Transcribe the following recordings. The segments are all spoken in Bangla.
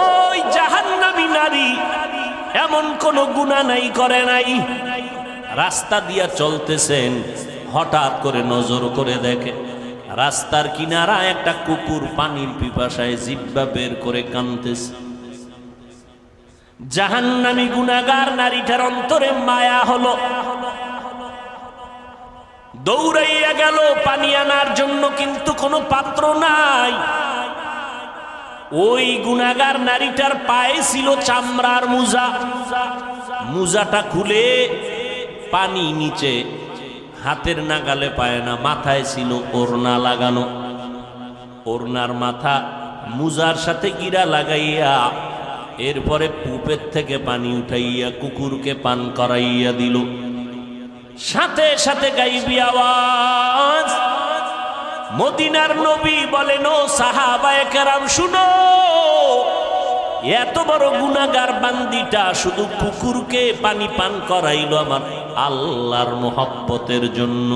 ওই জাহান্নামী নারী এমন কোন গুণা নাই, করে নাই। রাস্তা দিয়া চলতেছেন, হঠাৎ করে নজর করে দেখে। রাস্তার কিনারা একটা কুকুর পানির পিপাসায় জিব্বা বের করে কানতেছে। জাহান্নামী গুনাগার নারীটার অন্তরে মায়া হলো। দৌড়াইয়া গেল, পানি আনার জন্য কিন্তু কোনো পাত্র নাই। ওই গুনাগার নারীটার পায়ে ছিল চামড়ার মুজা। মুজাটা খুলে পানি নিচে, হাতের নাগালে পায় না, মাথায় ছিল ওড়না লাগানো। ওড়নার মাথা মুজার সাথে গিরা লাগাইয়া, এরপরে পুপের থেকে পানি উঠাইয়া কুকুরকে পান করাইয়া দিল। সাথে সাথে গাইবি আওয়াজ। মদিনার নবী বলেন, ও সাহাবায়ে কেরাম, শুনো, এত বড় গুনাগার বান্দিটা শুধু কুকুরকে পানি পান করাইল আমার আল্লাহর মোহব্বতের জন্য।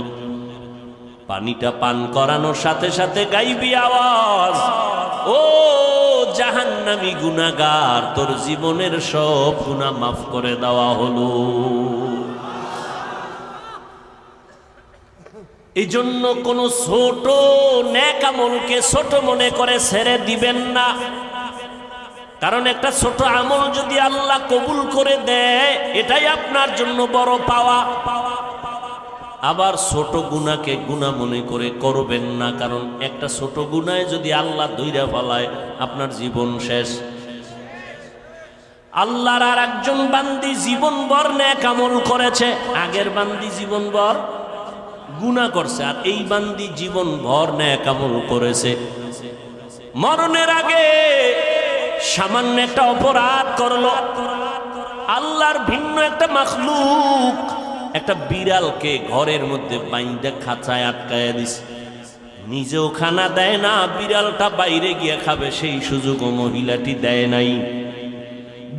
পানিটা পান করানোর সাথে সাথে গাইবি আওয়াজ, ও জাহান্নামী গুনাগার তোর জীবনের সব গুনাহ মাফ করে দেওয়া হলো। এই জন্য কোন ছোট ন্যাক আমলকে ছোট মনে করে ছেড়ে দিবেন না। কারণ একটা ছোট আমল যদি আল্লাহ কবুল করে দেয়, এটাই আপনার জন্য বড় পাওয়া। আবার ছোট গুণাকে গুণা মনে করে করবেন না, কারণ একটা ছোট গুণায় যদি আল্লাহ দইরা ফেলায়, আপনার জীবন শেষ। আল্লাহর আর একজন বান্দি জীবন বর ন্যাক আমল করেছে, আগের বান্দি জীবন বর গুণা করছে আর এই বান্দি জীবন ভর ন্যাক আমল করেছে। মরণের আগে সামান্য একটা অপরাধ করল। আল্লাহর ভিন্ন একটা মাখলুক, একটা বিড়ালকে ঘরের মধ্যে বাইন্দা খাঁচায় আটকায় দিছে। নিজেও খানা দেয় না, বিড়ালটা বাইরে গিয়ে খাবে, সেই সুযোগও মহিলাটি দেয় নাই।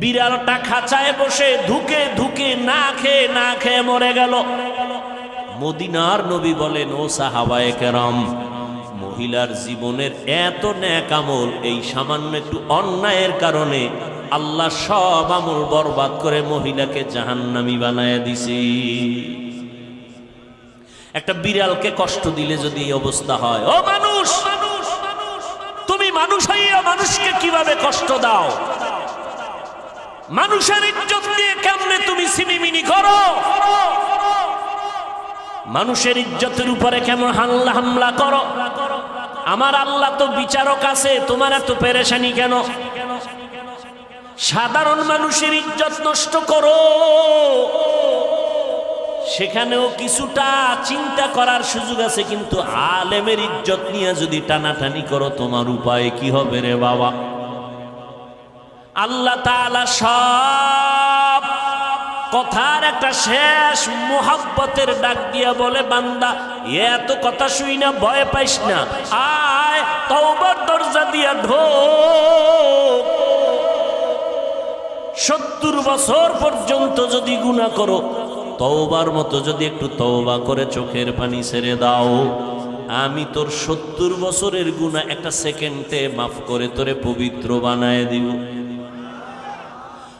বিড়ালটা খাঁচায় বসে ধুকে ধুকে না খেয়ে না খেয়ে মরে গেল। মদিনার নবী বলেন, ও সাহাবায়ে কেরাম, মহিলার জীবনের এত ন্যাক আমল, এই সামান্য একটু অন্যায়ের কারণে আল্লাহ সব আমল বরবাদ করে মহিলাকে জাহান্নামি বানায় দিছে। একটা বিড়ালকে কষ্ট দিলে যদি এই অবস্থা হয়, ও মানুষ, তুমি মানুষ হইয়া মানুষকে কীভাবে কষ্ট দাও? মানুষের ইজ্জত দিয়ে কেমনে তুমি সিমিমিনি করো? মানুষের ইজ্জতের উপরে কেমন হাল্লা হামলা করো? আমার আল্লাহ তো বিচারক আছে, তোমার এত পেরেশানি কেন? সাধারণ মানুষের ইজ্জত নষ্ট করো। সেখানেও কিছুটা চিন্তা করার সুযোগ আছে, কিন্তু আলেমের ইজ্জত নিয়ে যদি টানাটানি করো, তোমার উপায় কি হবে রে বাবা? আল্লাহ তাআলা সব কথার একটা শেষ মোহাব্বতের ডাক দিয়া বলে, বান্দা এত কথা শুই না, ভয় পাইস না। আয়, তওবার দরজা দিয়া ঢোক। সত্তর বছর পর্যন্ত যদি গুণা করো, তওবার মতো যদি একটু তওবা করে চোখের পানি ছেড়ে দাও। আমি তোর সত্তর বছরের গুণা একটা সেকেন্ডে মাফ করে তোরে পবিত্র বানায় দিব।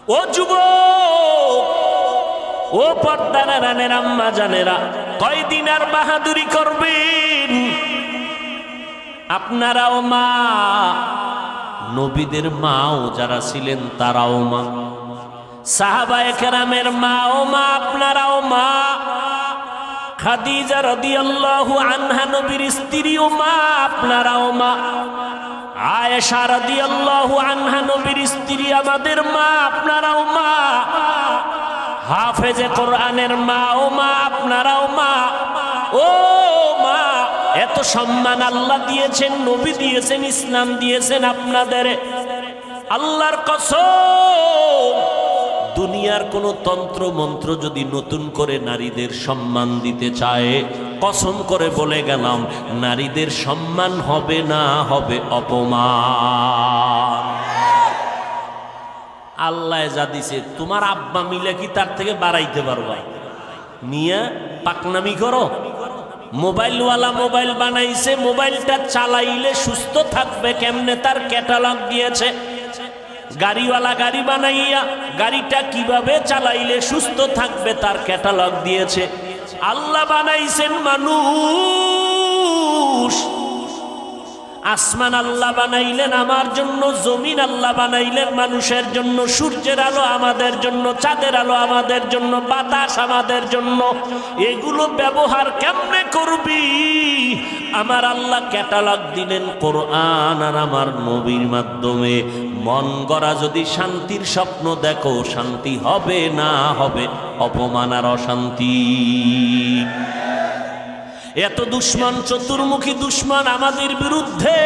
ও যুবক! ও পর্দারা রানের আম্মা জানেরা, কয়দিন আর বাহাদুরি করবেন? আপনারাও মা, নবীদের মাও যারা ছিলেন তারাও মা। সাহাবায়ে কেরামের মাও মা, আপনারাও মা। খাদিজা রাদিয়াল্লাহু আনহা নবীর স্ত্রীও মা, আপনারাও মা। আয়েশা রাদিয়াল্লাহু আনহা নবীর স্ত্রী আমাদের মা, আপনারাও মা। হাফেজে কোরআনের মা, ও মা, আপনারাও মা, ও মা, এত সম্মান আল্লাহ দিয়েছেন, নবী দিয়েছেন, ইসলাম দিয়েছেন আপনাদের। আল্লাহর কসম, দুনিয়ার কোন তন্ত্র মন্ত্র যদি নতুন করে নারীদের সম্মান দিতে চায়, কসম করে বলে গেলাম, নারীদের সম্মান হবে না, হবে অপমান। আল্লাহ যা দিছে, তোমার আব্বা মিলে কি তার থেকে বাড়াইতে পারবা নিয়ে পাকনামি করো। মোবাইলওয়ালা মোবাইল বানাইছে, মোবাইলটা চালাইলে সুস্থ থাকবে, কেমনে তার ক্যাটালগ দিয়েছে? গাড়িওয়ালা গাড়ি বানাইয়া, গাড়িটা কীভাবে চালাইলে সুস্থ থাকবে, তার ক্যাটালগ দিয়েছে। আল্লাহ বানাইছেন মানুষ। আসমান আল্লাহ বানাইলেন, আমার জন্য, জমিন আল্লাহ বানাইলেন, মানুষের জন্য, সূর্যের আলো আমাদের জন্য, চাঁদের আলো আমাদের জন্য, বাতাস আমাদের জন্য। এগুলো ব্যবহার কেমনে করবি? আমার আল্লাহ ক্যাটালগ দিলেন কোরআন আর আমার নবীর মাধ্যমে। মন গড়া যদি শান্তির স্বপ্ন দেখো, শান্তি হবে না হবে অপমান আর অশান্তি। এত দুশ্মন, চতুর্মুখী দুশ্মন আমাদের বিরুদ্ধে।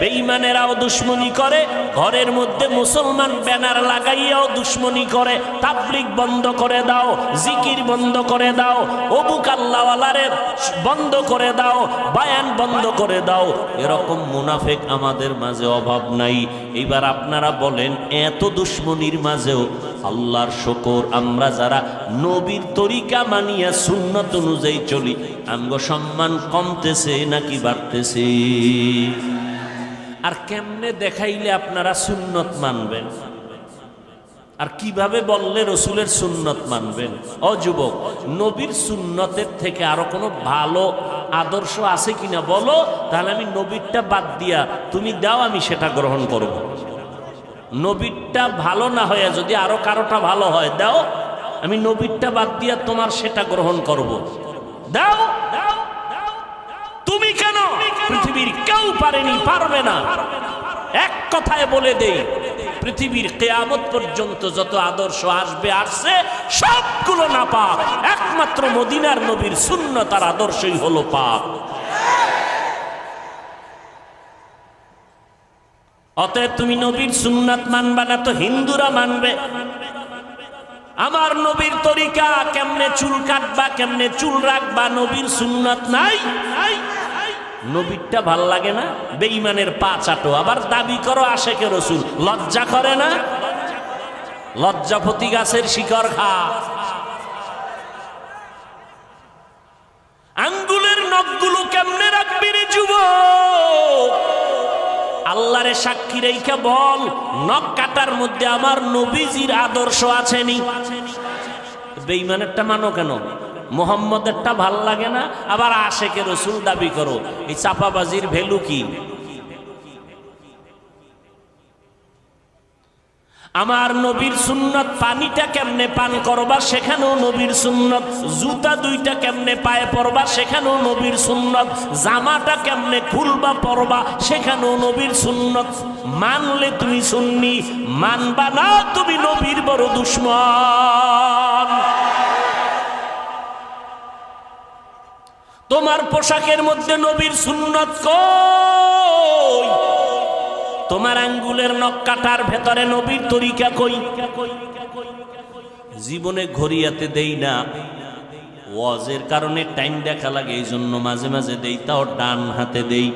বেঈমানেরাও দুশ্মনী করে, ঘরের মধ্যে মুসলমান ব্যানার লাগাইয়াও দুশ্মনী করে। তাবলিক বন্ধ করে দাও, জিকির বন্ধ করে দাও, অবুক আল্লাহওয়ালারে বন্ধ করে দাও, বায়ান বন্ধ করে দাও। এরকম মুনাফেক আমাদের মাঝে অভাব নাই। এবার আপনারা বলেন, এত দুশ্মনির মাঝেও আল্লাহর শকর, আমরা যারা নবীর তরিকা মানিয়া সুন্নত অনুযায়ী চলি আঙ্গ সম্মান কমতেছে নাকি বাড়তেছে? আর কেমনে দেখাইলে আপনারা সুন্নত মানবেন? আর কীভাবে বললে রসুলের সুন্নত মানবেন? অযুবক নবীর সুন্নতের থেকে আরও কোনো ভালো আদর্শ আছে কিনা বলো? তাহলে আমি নবীরটা বাদ দিয়া তুমি দাও, আমি সেটা গ্রহণ করব। নবীরটা ভালো না হয়ে যদি আরও কারোটা ভালো হয়, দাও। আমি নবীরটা বাদ দিয়া তোমার সেটা গ্রহণ করব। দাও। তুমি কেন পৃথিবীর কেউ পারেনি, পারবে না। এক কথায় বলে দেই, পৃথিবীর কেয়ামত পর্যন্ত যত আদর্শ আসবে, আসছে, সবগুলো না পাপ একমাত্র মদিনার নবীর শূন্য তার আদর্শই হলো পাপ অতএব তুমি নবীর সুন্নাত মানবা না তো হিন্দুরা মানবে। আমার নবীর তরিকা কেমনে চুল কাটবা, কেমনে চুল রাখবা, নবীর সুন্নত নাই। নবীরটা ভালো লাগে না? বেঈমানের পা চাটো। আবার দাবি করো আশেকে রসুল, লজ্জা করে না? লজ্জা লজ্জাপতি গাছের শিকড় খা। আল্লাহরে সাক্ষী রেখে বল, নখ কাটার মধ্যে আমার নবীজির আদর্শ আছেনি। বেইমানেরটা মানো কেন? মোহাম্মদেরটা ভালো লাগে না? আবার আশেকে রসুল দাবি করো, এই চাপাবাজির ভ্যালু কি? আমার নবীর সুন্নত পানিটা কেমনে পান করবা সেখানেও নবীর সুন্নত, জুতা দুইটা কেমনে পায়ে পরবা সেখানেও নবীর সুন্নত, জামাটা কেমনে খুলবা পরবা সেখানেও নবীর সুন্নত। মানলে তুমি সুন্নি, মানবা না তুমি নবীর বড় দুশ্মন। তোমার পোশাকের মধ্যে নবীর সুন্নত কই? তোমার আঙ্গুলের নখ কাটার ভেতরে নবীর তরিকা কই? জীবনে ঘড়িয়াতে দেই না। ওয়াজের কারণে টাইম দেখা লাগে এই জন্য মাঝে মাঝে দেই, তাও ডান হাতে দেই।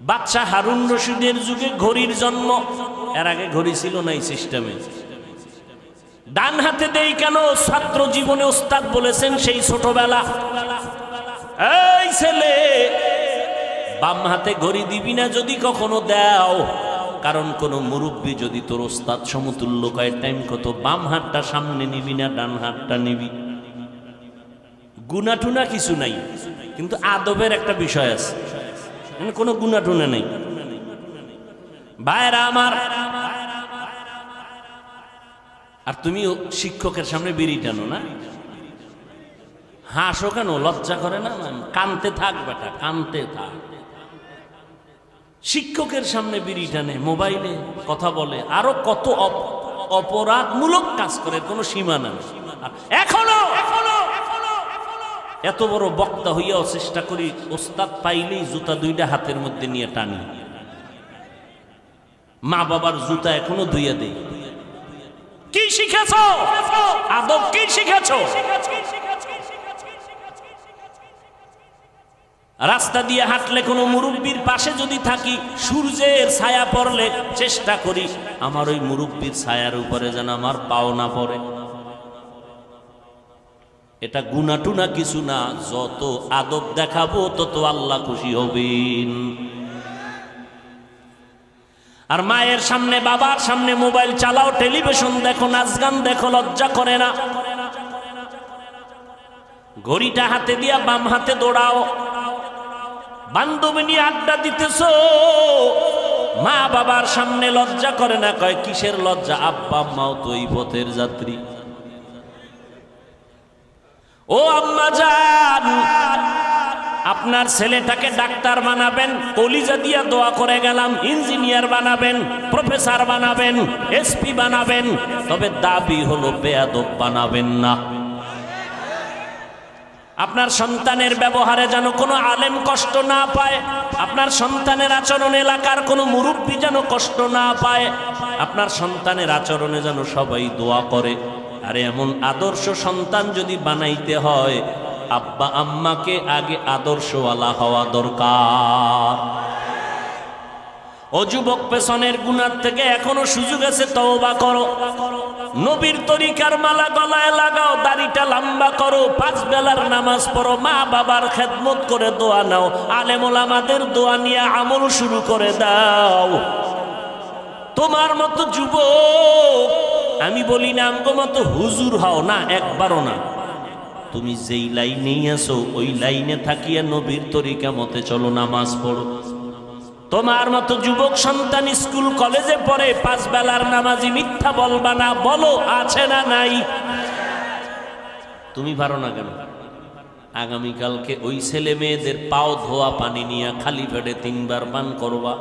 বাচ্চা হারুন রশিদের যুগে ঘড়ির জন্ম, এর আগে ঘড়ি ছিল না এই সিস্টেমে। ডান হাতে দেই কেন? ছাত্র জীবনে ওস্তাদ বলেছেন সেই ছোটবেলা। এই ছেলে বাম হাতে ঘড়ি দিবি না যদি কখনো দাও। কারণ কোন মুরব্বী যদি তোর ওস্তাদ সমতুল্য কয়, টাইম কত? বাম হাতটা সামনে নিবি না, ডান হাতটা নিবি? গুনাটুনা কিছু নাই, কিন্তু আদবের একটা বিষয় আছে। মানে কোনো গুনাটুনা নেই। ভাইরা আমার, আর তুমি শিক্ষকের সামনে বিড়ি টানো না? হাসো কেন? লজ্জা করে না? কানতে থাক বেটা, কানতে থাক। শিক্ষকের সামনে বিড়ি টানে, মোবাইলে কথা বলে। আরও কত অপরাধমূলক কাজ করে কোনো সীমা নাই এখনও! এত বড় বক্তা হইয়াও চেষ্টা করি, ওস্তাদ পাইলেই জুতা দুইটা হাতের মধ্যে নিয়ে টানি। মা বাবার জুতা এখনও ধুইয়া দেই কি শিখেছ? আদব কি শিখেছ? রাস্তা দিয়ে হাঁটলে কোনো মুরব্বীর পাশে যদি থাকি, সূর্যের ছায়া পড়লে চেষ্টা করি, আমার ওই মুরব্বীর ছায়ার উপরে যেন আমার পাও না পড়ে। এটা গুনাটুনা কিছু না, যত আদব দেখাবো, তত আল্লাহ খুশি হবেন। আর মায়ের সামনে, বাবার সামনে মোবাইল চালাও, টেলিভিশন দেখো নাচ গান দেখো, লজ্জা করে না। ঘড়িটা হাতে দিয়া বাম হাতে দৌড়াও। বান্ধবী নিয়ে আড্ডা দিতেছ? মা বাবার সামনে লজ্জা করে না? কয়, কিসের লজ্জা? আব্বা, আম্মাও তো এই পথের যাত্রী। ও আম্মা যান আপনার ছেলেটাকে ডাক্তার বানাবেন, কলিজা দিয়া দোয়া করে গেলাম, ইঞ্জিনিয়ার বানাবেন, প্রফেসর বানাবেন, এসপি বানাবেন, তবে দাবি হলো বেয়াদব বানাবেন না। আপনার সন্তানের ব্যবহারে যেন কোনো আলেম কষ্ট না পায়, আপনার সন্তানের আচরণ এলাকার কোনো মুরব্বী যেন কষ্ট না পায়, আপনার সন্তানের আচরণে যেন সবাই দোয়া করে। আরে এমন আদর্শ সন্তান যদি বানাইতে হয়, আব্বা আম্মাকে আগে আদর্শওয়ালা হওয়া দরকার। ও যুবক পেছনের গুণার থেকে এখনও সুযোগ আছে, তওবা করো। নবীর তরিকার মালা গলায় লাগাও, দাড়িটা লম্বা করো, পাঁচ বেলার নামাজ পড়ো, মা বাবার খেদমত করে দোয়া নাও আলেমুল আমাদের দোয়া নিয়ে আমল শুরু করে দাও। তোমার মতো যুবক, আমি বলি না আমগো মতো হুজুর হও না, একবারও না। তুমি যেই লাইনেই আছো, ওই লাইনে থাকিয়া নবীর তরিকা মতে চলো, নামাজ পড়ো। তোমার মতো যুবক সন্তান স্কুল, কলেজে পড়ে পাঁচ বেলার নামাজি মিথ্যা বলবা না, বলো আছে না নাই? তুমি পারো না কেন? আগামীকালকে ওই ছেলে মেয়েদের পাও ধোয়া পানি নিয়ে খালি পেটে তিনবার পান করবা।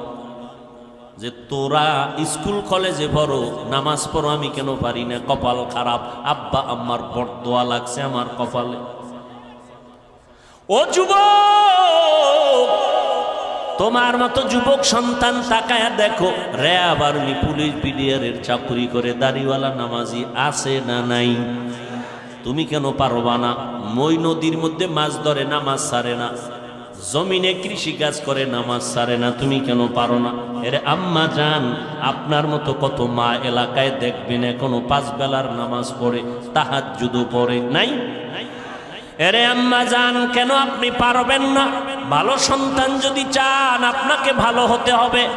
যে তোরা স্কুল, কলেজে পড়ো, নামাজ পড়ো, আমি কেন পারি না? কপাল খারাপ। আব্বা আমার আম্মার বরদোয়া লাগছে আমার কপালে। ও যুবক তোমার মতো যুবক সন্তান তাকায়া দেখো। র্যাব আর্মি পুলিশ বিডিআরের চাকরি করে দাড়িওয়ালা নামাজি আছে না নাই? তুমি কেন পারবা না? মই নদীর মধ্যে মাছ ধরে নামাজ সারে না। জমিনে কৃষি কাজ করে নামাজ সারে না। তুমি কেন পারো না? এরে আম্মা যান আপনার মতো কত মা এলাকায় দেখবেন, এখনও পাঁচ বেলার নামাজ পড়ে তাহার যুদো পড়ে, নাই? এরে আম্মা যান কেন আপনি পারবেন না? ভালো সন্তান যদি চান, আপনাকে ভালো হতে হবে।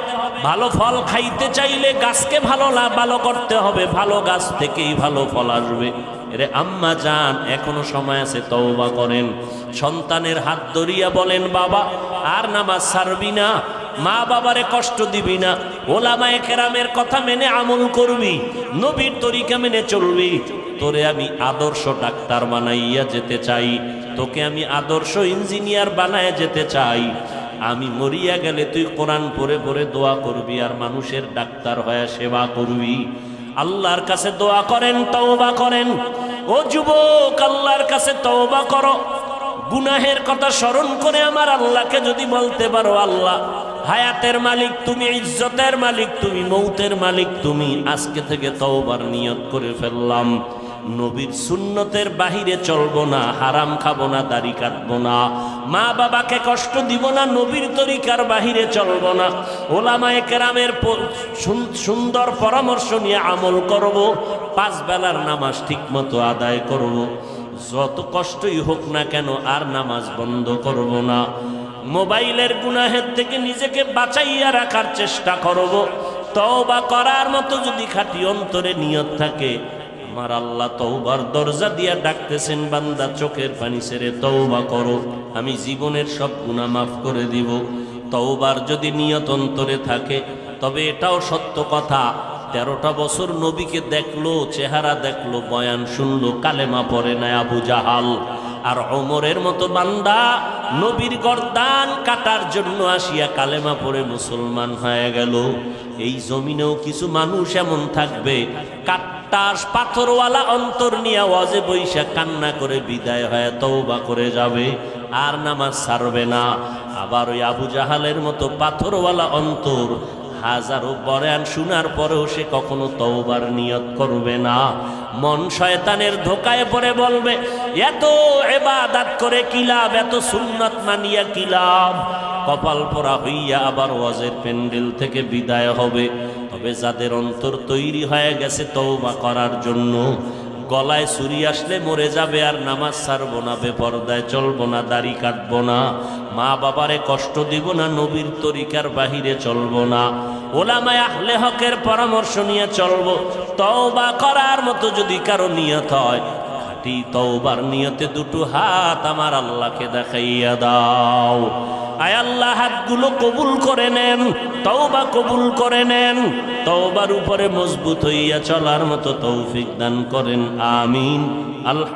ভালো ফল খাইতে চাইলে গাছকে ভালো ভালো করতে হবে। ভালো গাছ থেকেই ভালো ফল আসবে। এরে আম্মা যান এখনও সময় আছে, তওবা করেন। সন্তানের হাত ধরিয়া বলেন, বাবা, আর নামাজ ছাড়বি না। মা বাবারে কষ্ট দিবি না। ওলামায়ে কেরামের কথা মেনে আমল করবি। নবীর তরিকা মেনে চলবি। তোরে আমি আদর্শ ডাক্তার বানাইয়া যেতে চাই, তোকে আমি আদর্শ ইঞ্জিনিয়ার বানায় যেতে চাই। আমি মরিয়া গেলে তুই কোরআন পড়ে পড়ে দোয়া করবি আর মানুষের ডাক্তার হয়ে সেবা করবি। আল্লাহর কাছে দোয়া করেন, তওবা করেন। ও যুবক, আল্লাহর কাছে তওবা করো। গুনাহের কথা স্মরণ করে আমার আল্লাহকে যদি বলতে পারো, আল্লাহ, হায়াতের মালিক তুমি, ইজ্জতের মালিক তুমি, মৌতের মালিক তুমি, আজকে থেকে তওবার নিয়ত করে ফেললাম। নবীর সুন্নতের বাহিরে চলবো না, হারাম খাব না, দাড়ি কাটবো না। মা বাবাকে কষ্ট দিব না, নবীর তরিকার বাহিরে চলবো না। ওলামায়ে কেরামের সুন্দর পরামর্শ নিয়ে আমল করব, পাঁচ বেলার নামাজ ঠিক মতো আদায় করব। যত কষ্টই হোক না কেন আর নামাজ বন্ধ করব না। মোবাইলের গুনাহের থেকে নিজেকে বাঁচাইয়া রাখার চেষ্টা করব। তওবা করার মতো যদি খাঁটি অন্তরে নিয়ত থাকে আমার আল্লাহ তৌবার দরজা দিয়া ডাকতেছেন, বান্দা, চোখের পানি ছেড়ে তৌবা করো। আমি জীবনের সব গুণা মাফ করে দিব। তৌবার যদি নিয়ত অন্তরে থাকে, তবে এটাও সত্য কথা। তেরোটা বছর নবীকে দেখল, চেহারা দেখল, বয়ান শুনলো, কালেমা পরে না আবু জাহাল। আর অমরের মতো বান্দা নবীর গর্দান কাটার জন্য আসিয়া কালেমা পড়ে মুসলমান হয়ে গেল। এই জমিনেও কিছু মানুষ এমন থাকবে কাট্টার পাথরওয়ালা অন্তর নিয়ে ওয়াজে বৈশা কান্না করে বিদায় হয়ে তৌবা করে যাবে, আর নামাজ ছাড়বে না। আবার ওই আবু জাহালের মতো পাথরওয়ালা অন্তর হাজারো বয়ান শোনার পরেও সে কখনো তওবার নিয়ত করবে না। মন শয়তানের ধোকায় পড়ে বলবে, এত এবাদাত করে কি লাভ? এত সুন্নত মানিয়া কি লাভ? কপাল পরা হইয়া আবার ওয়াজের প্যান্ডেল থেকে বিদায় হবে। তবে যাদের অন্তর তৈরি হয়ে গেছে তওবা করার জন্য, গলায় ছুরি আসলে মরে যাবে আর নামাজ ছাড়বো না, বেপরদায় চলবো না, দাড়ি কাটব না মা বাবারে কষ্ট দিব না, নবীর তরিকার বাহিরে চলব না, ওলামায় আহলে হকের পরামর্শ নিয়ে চলবো, তওবা করার মতো যদি কারও নিয়ত হয়, খাটি তওবার নিয়তে দুটো হাত আমার আল্লাহকে দেখাইয়া দাও। আয় আল্লাহ, হাতগুলো কবুল করে নেন, তওবা কবুল করে নেন, তওবার উপরে মজবুত হইয়া চলার মতো তৌফিক দান করেন, আমিন। আল্লাহ